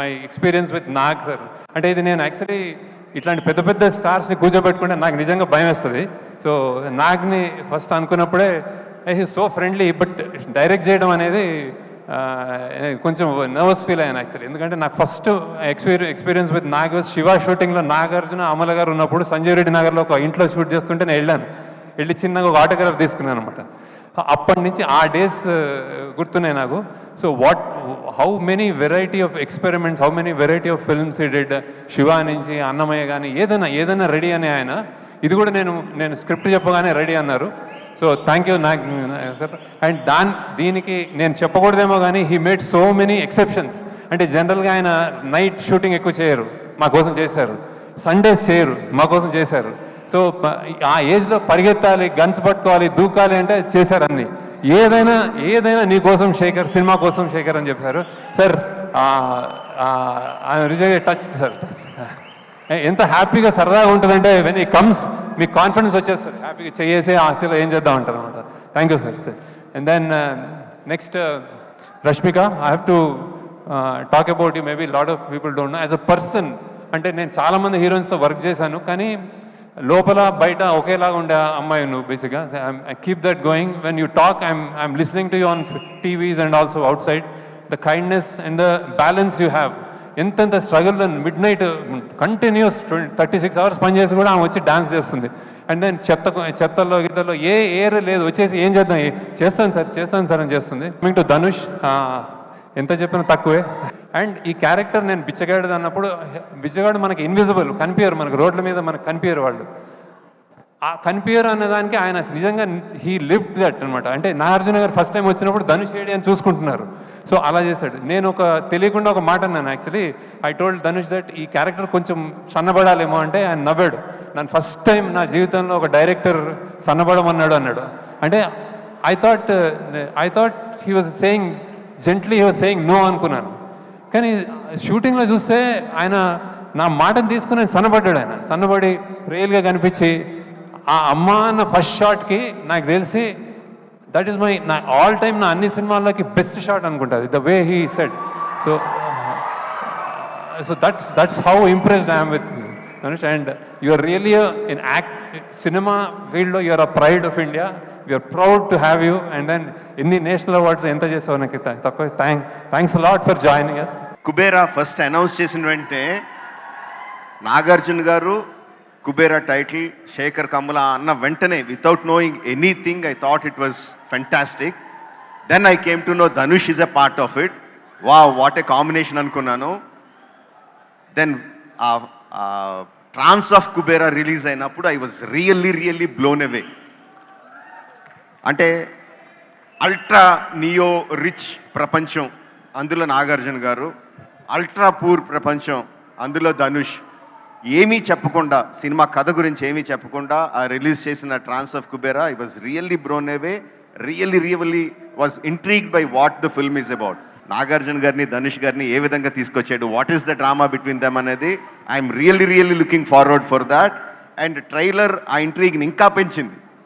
My experience with Nag sir అంటే ఇది నేను యాక్చువల్లీ ఇట్లాంటి పెద్ద పెద్ద స్టార్స్ని కూర్చోబెట్టుకుంటే నాకు నిజంగా భయం వేస్తుంది. సో నాగ్ని first అనుకున్నప్పుడే he so friendly but direct చేయడం అనేది ah, eh, కొంచెం నర్వస్ ఫీల్ అయ్యాను యాక్చువల్లీ ఎందుకంటే నాకు first experience experience with Nag Shiva షూటింగ్లో నాగార్జున అమల గారు ఉన్నప్పుడు సంజయ్ రెడ్డి నగర్లో ఒక ఇంట్లో షూట్ చేస్తుంటే నేను వెళ్ళాను. వెళ్ళి చిన్నగా ఒక ఆటోగ్రాఫ్ తీసుకున్నాను అనమాట అప్పటి నుంచి ఆ డేస్ uh, గుర్తున్నాయి నాకు. So what how many variety of experiments how many variety of films did Shiva నుంచి అన్నమయ్య కానీ ఏదైనా ఏదైనా రెడీ అని ఆయన. ఇది కూడా నేను నేను స్క్రిప్ట్ చెప్పగానే రెడీ అన్నారు. సో థ్యాంక్ యూ నాకు సార్ అండ్ దాని దీనికి నేను చెప్పకూడదేమో కానీ he made so many exceptions అంటే జనరల్గా ఆయన నైట్ షూటింగ్ ఎక్కువ చేయరు. మా కోసం చేశారు. సండేస్ చేయరు. మా కోసం చేశారు. సో ఆ ఏజ్లో పరిగెత్తాలి గన్స్ పట్టుకోవాలి దూకాలి అంటే చేశారు అన్ని. ఏదైనా ఏదైనా నీ కోసం శేఖర్ సినిమా కోసం శేఖర్ అని చెప్పారు. Sir reserve touch sir. ఎంత హ్యాపీగా సరదాగా ఉంటుందంటే వెన్ ఈ కమ్స్ మీకు కాన్ఫిడెన్స్ వచ్చేస్తారు హ్యాపీగా చేసి యాక్చువల్ ఏం చేద్దాం అంటారు అనమాట. Thank you sir sir and then next Rashmika I have to talk about you maybe lot of people don't know as a person అంటే నేను చాలామంది హీరోయిన్స్తో వర్క్ చేశాను. కానీ లోపల బయట ఒకేలాగా ఉండే అమ్మాయి నువ్వు బేసిక్గా I keep that going when you talk I'm I'm listening to you on TVs and also outside the kindness and the balance you have ఎంతెంత struggle midnight continues thirty six hours పనిచేసి కూడా ఆమె వచ్చి డాన్స్ చేస్తుంది. And then చెత్త చెత్తల్లో గీతల్లో ఏ ఏర్ లేదు. వచ్చేసి ఏం చేద్దాం? చేస్తాను సార్ చేస్తాను సార్ అని చేస్తుంది. మీకు టు ధనుష్ ఎంత చెప్పినా తక్కువే. అండ్ ఈ క్యారెక్టర్ నేను బిచ్చగాడు అన్నప్పుడు బిచ్చగాడు మనకి ఇన్విజిబుల్ కనిపించరు మనకి రోడ్ల మీద మనకు కనిపించరు వాళ్ళు. ఆ కనిపించరు అన్నదానికి ఆయన నిజంగా హీ లిఫ్ట్ దట్ అనమాట అంటే నాగార్జున గారు ఫస్ట్ టైం వచ్చినప్పుడు ధనుష్ ఏడి అని చూసుకుంటున్నారు. సో అలా చేశాడు. నేను ఒక తెలియకుండా ఒక మాట అన్నాను actually I told Dhanush that ఈ క్యారెక్టర్ కొంచెం సన్నబడాలేమో అంటే ఆయన నవ్వాడు. నన్ను ఫస్ట్ టైం నా జీవితంలో ఒక డైరెక్టర్ సన్నబడమన్నాడు అన్నాడు. అంటే I thought I thought he was saying gently he was saying no అనుకున్నాను. కానీ షూటింగ్లో చూస్తే ఆయన నా మాటను తీసుకుని ఆయన సన్నబడ్డాడు ఆయన. సన్నబడి రియల్గా కనిపించి ఆ అమ్మ అన్న ఫస్ట్ షాట్కి నాకు తెలిసి దట్ ఈస్ మై నా ఆల్ టైమ్ నా అన్ని సినిమాల్లోకి బెస్ట్ షాట్ అనుకుంటుంది the way he said so so that's that's how impressed I'm with Dhanush and your really in act cinema ఫీల్డ్లో you're a pride of India you're proud to have you and then ఎన్ని national awards ఎంత చేసావు నాకు తక్కువ thank thanks lot for joining us Kubera first announce చేసిన వెంటనే నాగార్జున గారు Kubera title Shekhar Kammula అన్న వెంటనే without knowing anything I thought it was fantastic then I came to know Dhanush is a part of it వా వాట్ ఏ కాంబినేషన్ అనుకున్నాను. Then trance of Kubera release అయినప్పుడు I was really really blown away అంటే ultra neo rich ప్రపంచం అందులో నాగార్జున గారు ultra poor ప్రపంచం అందులో ధనుష్. ఏమీ చెప్పకుండా సినిమా కథ గురించి ఏమీ చెప్పకుండా ఆ రిలీజ్ చేసిన trance of Kubera I was really blown away really really was intrigue by what the film is about Nagarjuna గారిని ధనుష్ గారిని ఏ విధంగా తీసుకొచ్చాడు what is the drama between them అనేది I'm really really looking forward for that and trailer ఆ ఇంట్రీగ్ని ఇంకా పెంచింది.